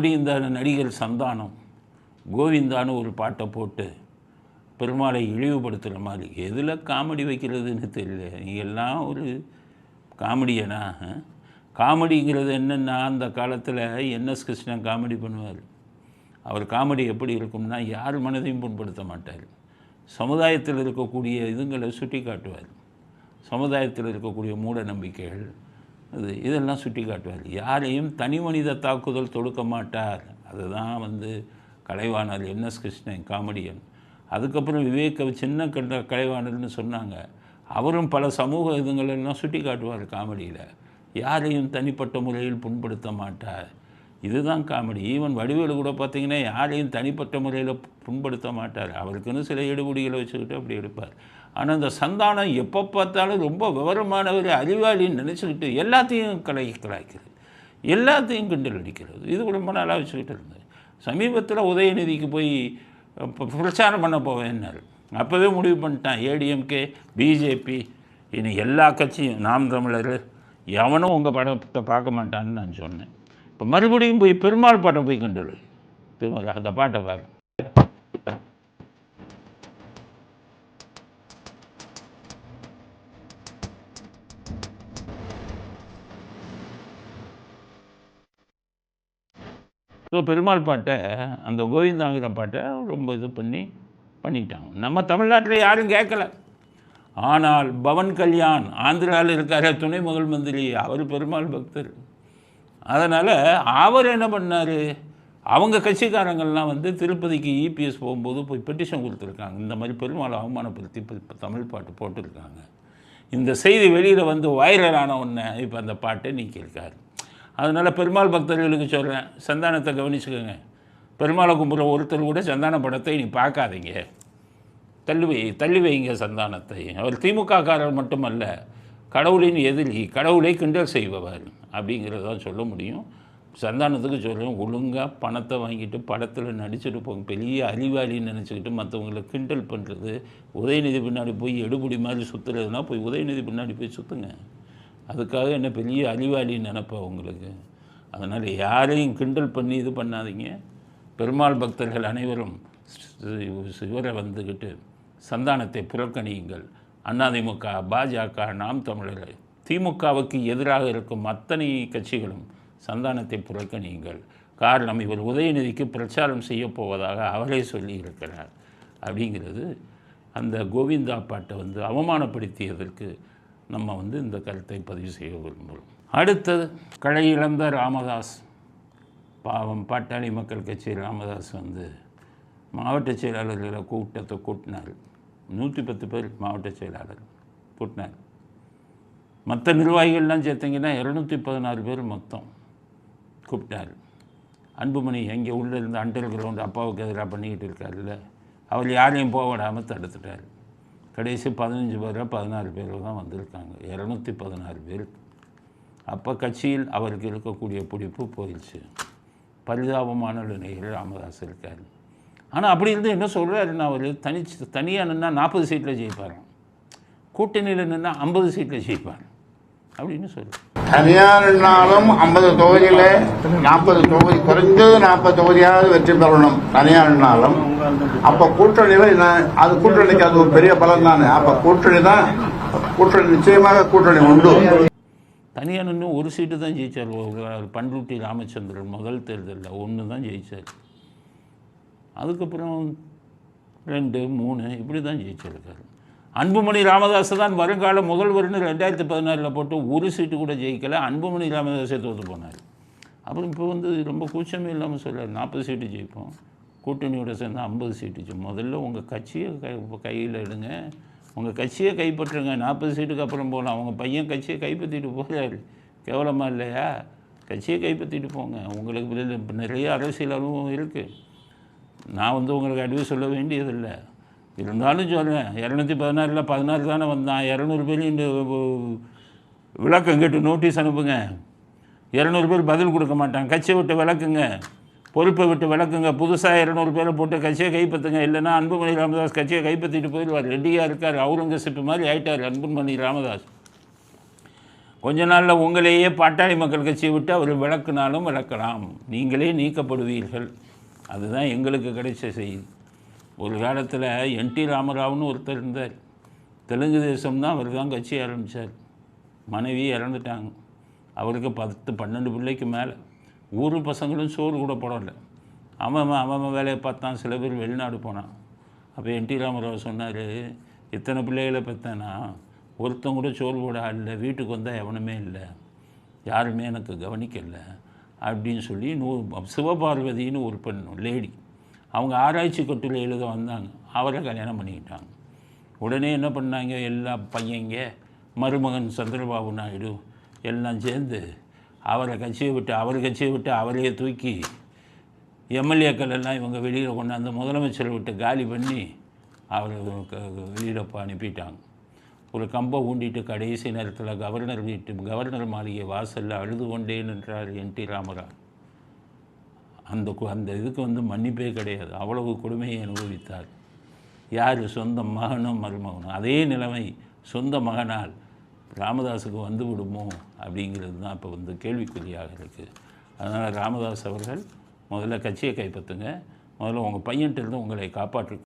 இப்படி இந்த நடிகர் சந்தானம் கோவிந்தான்னு ஒரு பாட்டை போட்டு பெருமாளை இழிவுபடுத்துகிற மாதிரி எதில் காமெடி வைக்கிறதுன்னு தெரியல. நீ எல்லாம் ஒரு காமெடியனா? காமெடிங்கிறது என்னென்னா அந்த காலத்தில் என்எஸ் கிருஷ்ணன் காமெடி பண்ணுவார். அவர் காமெடி எப்படி இருக்கும்னா யார் மனதையும் புண்படுத்த மாட்டார். சமுதாயத்தில் இருக்கக்கூடிய இதுங்களை சுட்டி காட்டுவார் சமுதாயத்தில் இருக்கக்கூடிய மூட நம்பிக்கைகள் இது இதெல்லாம் சுட்டி காட்டுவார். யாரையும் தனி மனித தாக்குதல் தொடுக்க மாட்டார். அதுதான் வந்து கலைவாணர் என்எஸ் கிருஷ்ணன் காமெடியன். அதுக்கப்புறம் விவேக சின்ன கண்ட கலைவாணர்னு சொன்னாங்க. அவரும் பல சமூக இதுங்களெல்லாம் சுட்டி காட்டுவார் காமெடியில். யாரையும் தனிப்பட்ட முறையில் புண்படுத்த மாட்டார். இதுதான் காமெடி. ஈவன் வடிவேலு கூட பார்த்திங்கன்னா யாரையும் தனிப்பட்ட முறையில் புண்படுத்த மாட்டார். அவருக்குன்னு சில எடுபடிகளை வச்சுக்கிட்டு அப்படி எடுப்பார். ஆனால் இந்த சந்தானம் எப்போ பார்த்தாலும் ரொம்ப விவரமானவர் அறிவாளின்னு நினச்சிக்கிட்டு எல்லாத்தையும் கலை கலாய்க்கிறது. எல்லாத்தையும் கிண்டல் அடிக்கிறது. இது ரொம்ப நாளாக வச்சுக்கிட்டு இருந்தது சமீபத்தில் உதயநிதிக்கு போய் பிரச்சாரம் பண்ண போவேன்னாரு. அப்போவே முடிவு பண்ணிட்டான். ஏடிஎம்கே பிஜேபி இனி எல்லா கட்சியும் நாம் தமிழர் எவனும் உங்கள் படத்தை பார்க்க மாட்டான்னு நான் சொன்னேன். இப்போ மறுபடியும் போய் பெருமாள் படம் போய் கிண்டல். பெருமாள் அந்த பாட்டை பாரு. ஸோ பெருமாள் பாட்டை அந்த கோவிந்தாங்கிற பாட்டை ரொம்ப இது பண்ணி பண்ணிட்டாங்க. நம்ம தமிழ்நாட்டில் யாரும் கேட்கல. ஆனால் பவன் கல்யாண் ஆந்திராவில் இருக்கார துணை முதல் மந்திரி அவர் பெருமாள் பக்தர். அதனால் அவர் என்ன பண்ணார்? அவங்க கட்சிக்காரங்கள்லாம் வந்து திருப்பதிக்கு இபிஎஸ் போகும்போது போய் பெட்டிஷன் கொடுத்துருக்காங்க. இந்த மாதிரி பெருமாளை அவமானப்படுத்தி இப்போ தமிழ் பாட்டு போட்டிருக்காங்க. இந்த செய்தி வெளியில் வந்து வைரலான உடனே இப்போ அந்த பாட்டை நீக்கியிருக்காரு. அதனால் பெருமாள் பக்தர்களுக்கு சொல்கிறேன் சந்தானத்தை கவனிச்சுக்கோங்க. பெருமாளை கும்பிட்ற ஒருத்தர் கூட சந்தான படத்தை நீ பார்க்காதீங்க. தள்ளி வை தள்ளி வைங்க சந்தானத்தை. அவர் திமுககாரர் மட்டுமல்ல கடவுளின் எதிரி கடவுளை கிண்டல் செய்பவர் அப்படிங்கிறத சொல்ல முடியும். சந்தானத்துக்கு சொல்கிறேன் ஒழுங்காக பணத்தை வாங்கிட்டு படத்தில் நடிச்சுட்டு போங்க பெரிய அறிவாளின்னு நினச்சிக்கிட்டு மற்றவங்களை கிண்டல் பண்ணுறது உதயநிதி பின்னாடி போய் எடுபடி மாதிரி சுற்றுறதுனா போய் உதயநிதி பின்னாடி போய் சுற்றுங்க அதுக்காக என்ன பெரிய அறிவாளின்னு நினைப்பேன் உங்களுக்கு? அதனால் யாரையும் கிண்டல் பண்ணி இது பண்ணாதீங்க. பெருமாள் பக்தர்கள் அனைவரும் சிவரை வந்துக்கிட்டு சந்தானத்தை புறக்கணியுங்கள் அதிமுக பாஜக நாம் தமிழர் திமுகவுக்கு எதிராக இருக்கும் அத்தனை கட்சிகளும் சந்தானத்தை புறக்கணியுங்கள் காரணம் இவர் உதயநிதிக்கு பிரச்சாரம் செய்யப்போவதாக அவரே சொல்லியிருக்கிறார் அப்படிங்கிறது அந்த கோவிந்தா பாட்டை வந்து அவமானப்படுத்தியதற்கு நம்ம வந்து இந்த கருத்தை பதிவு செய்ய விரும்புகிறோம். அடுத்தது களை இழந்த ராமதாஸ். பாவம் பாட்டாளி மக்கள் கட்சி ராமதாஸ் வந்து மாவட்ட செயலாளர்களை கூட்டத்தை கூட்டினார். நூற்றி பத்து பேர் மாவட்ட செயலாளர் கூட்டினார். மற்ற நிர்வாகிகள்லாம் சேர்த்தீங்கன்னா இரநூத்தி பதினாறு பேர் மொத்தம் கூப்பிட்டார். அன்புமணி எங்கே உள்ளே இருந்து அண்டர் கிரவுண்ட் அப்பாவுக்கு எதிராக பண்ணிக்கிட்டு இருக்காருல்ல அவர் யாரையும் போக விடாமல் தடுத்துட்டார். கடைசி பதினஞ்சு பேராக பதினாறு பேர் தான் வந்திருக்காங்க. இரநூத்தி பதினாறு பேர். அப்போ கட்சியில் அவருக்கு இருக்கக்கூடிய பிடிப்பு போயிடுச்சு. பரிதாபமான நிலையில் ராமதாஸ் இருக்கார். ஆனால் அப்படி இருந்து என்ன சொல்கிறாருன்னா அவர் தனி தனியாக நின்னால் நாற்பது சீட்டில் ஜெயிப்பாராம். கூட்டணியில் நின்னால் ஐம்பது சீட்டில் ஜெயிப்பார் அப்படின்னு சொல்கிறார் தனியார்னாலும் ஐம்பது தொகுதியில நாற்பது தொகுதி குறைஞ்சது நாற்பது தொகுதியாவது வெற்றி பெறணும் தனியார்னாலும். அப்ப கூட்டணியில நான் அது கூட்டணிக்கு அது ஒரு பெரிய பலம் தானே. அப்ப கூட்டணி தான் கூட்டணி நிச்சயமாக கூட்டணி உண்டு. தனியாக நின்று ஒரு சீட்டு தான் ஜெயிச்சார். ஒரு பண்ருட்டி ராமச்சந்திரன் முதல் தேர்தலில் ஒன்று தான் ஜெயிச்சார். அதுக்கப்புறம் ரெண்டு மூணு இப்படி தான் ஜெயிச்சிருக்காரு. அன்புமணி ராமதாஸ் தான் வருங்கால முதல்வர்னு ரெண்டாயிரத்தி பதினாறில் போட்டு ஒரு சீட்டு கூட ஜெயிக்கலை. அன்புமணி ராமதாஸே தோற்று போனார். அப்புறம் இப்போ வந்து ரொம்ப கூச்சமே இல்லாமல் சொல்கிறார் நாற்பது சீட்டு ஜெயிப்போம். கூட்டணியோட சேர்ந்து ஐம்பது சீட்டு ஜெயிப்போம். முதல்ல உங்கள் கட்சியை கை கையில் எடுங்க. உங்கள் கட்சியை கைப்பற்றுங்க. நாற்பது சீட்டுக்கு அப்புறம் போகலாம் அவங்க பையன் கட்சியை கைப்பற்றிட்டு போகிறாரு கேவலமாக இல்லையா? கட்சியை கைப்பற்றிட்டு போங்க. உங்களுக்கு நிறைய அரசியல் அனுபவம் இருக்குது நான் வந்து உங்களுக்கு அட்வைஸ் சொல்ல வேண்டியதில்லை. இருந்தாலும் சொல்கிறேன் இரநூத்தி பதினாறில் பதினாறு தானே வந்தான். இரநூறு பேரையும் விளக்கம் கேட்டு நோட்டீஸ் அனுப்புங்க. இரநூறு பேர் பதில் கொடுக்க மாட்டான் கட்சியை விட்டு விளக்குங்க. பொறுப்பை விட்டு விளக்குங்க. புதுசாக இரநூறு பேரை போட்டு கட்சியை கைப்பற்றுங்க. இல்லைன்னா அன்புமணி ராமதாஸ் கட்சியை கைப்பற்றிட்டு போயிடுவார். ரெடியாக இருக்கார். அவுரங்கசீப் மாதிரி ஆயிட்டார் அன்புமணி ராமதாஸ். கொஞ்ச நாளில் உங்களையே பாட்டாளி மக்கள் கட்சியை விட்டு அவர் விளக்குனாலும் விளக்கலாம். நீங்களே நீக்கப்படுவீர்கள். அதுதான் எங்களுக்கு கிடைச்ச செய்தி. ஒரு காலத்தில் என்டி ராமராவ்னு ஒருத்தர் இருந்தார். தெலுங்கு தேசம் தான் அவர் தான் கட்சி ஆரம்பித்தார் மனைவி இறந்துட்டாங்க. அவருக்கு பத்து பன்னெண்டு பிள்ளைக்கு மேலே. ஊர் பசங்களும் சோறு கூட போடலை. அவன் அவன் வேலையை பார்த்தான். சில பேர் வெளிநாடு போனான். அப்போ என்டி ராமராவ் சொன்னார் இத்தனை பிள்ளைகளை பார்த்தேன்னா ஒருத்தன் கூட சோறு போட இல்லை. வீட்டுக்கு வந்தால் எவனுமே இல்லை. யாருமே எனக்கு கவனிக்கலை. அப்படின்னு சொல்லி நூ சிவபார்வதின்னு ஒரு பெண் லேடி. அவங்க ஆராய்ச்சி கட்டுரை எழுத வந்தாங்க. அவரை கல்யாணம் பண்ணிக்கிட்டாங்க. உடனே என்ன பண்ணாங்க? எல்லா பையங்க மருமகன் சந்திரபாபு நாயுடு எல்லாம் சேர்ந்து அவரை கட்சியை விட்டு அவர் கட்சியை விட்டு அவரையே தூக்கி எம்எல்ஏக்கள் எல்லாம் இவங்க வெளியில் கொண்டாந்து முதலமைச்சரை விட்டு காலி பண்ணி அவரை வெளியில் அனுப்பிட்டாங்க. ஒரு கம்பை ஊண்டிட்டு கடைசி நேரத்தில் கவர்னர் வீட்டு கவர்னர் மாளிகை வாசலில் அழுது கொண்டே நின்றார் என் டி. ராமராவ். அந்த கு- அந்த இதுக்கு வந்து மன்னிப்பே கிடையாது. அவ்வளவு கொடுமையை அனுபவித்தார். யார்? சொந்த மகனும் மருமகனும் அதே நிலைமை சொந்த மகனால் ராமதாஸுக்கு வந்து விடுமோ அப்படிங்கிறது தான் இப்போ வந்து கேள்விக்குறியாக இருக்குது அதனால் ராமதாஸ் அவர்கள் முதல்ல கட்சியை கைப்பற்றுங்க. முதல்ல உங்கள் பையன்கிட்ட இருந்து உங்களை காப்பாற்று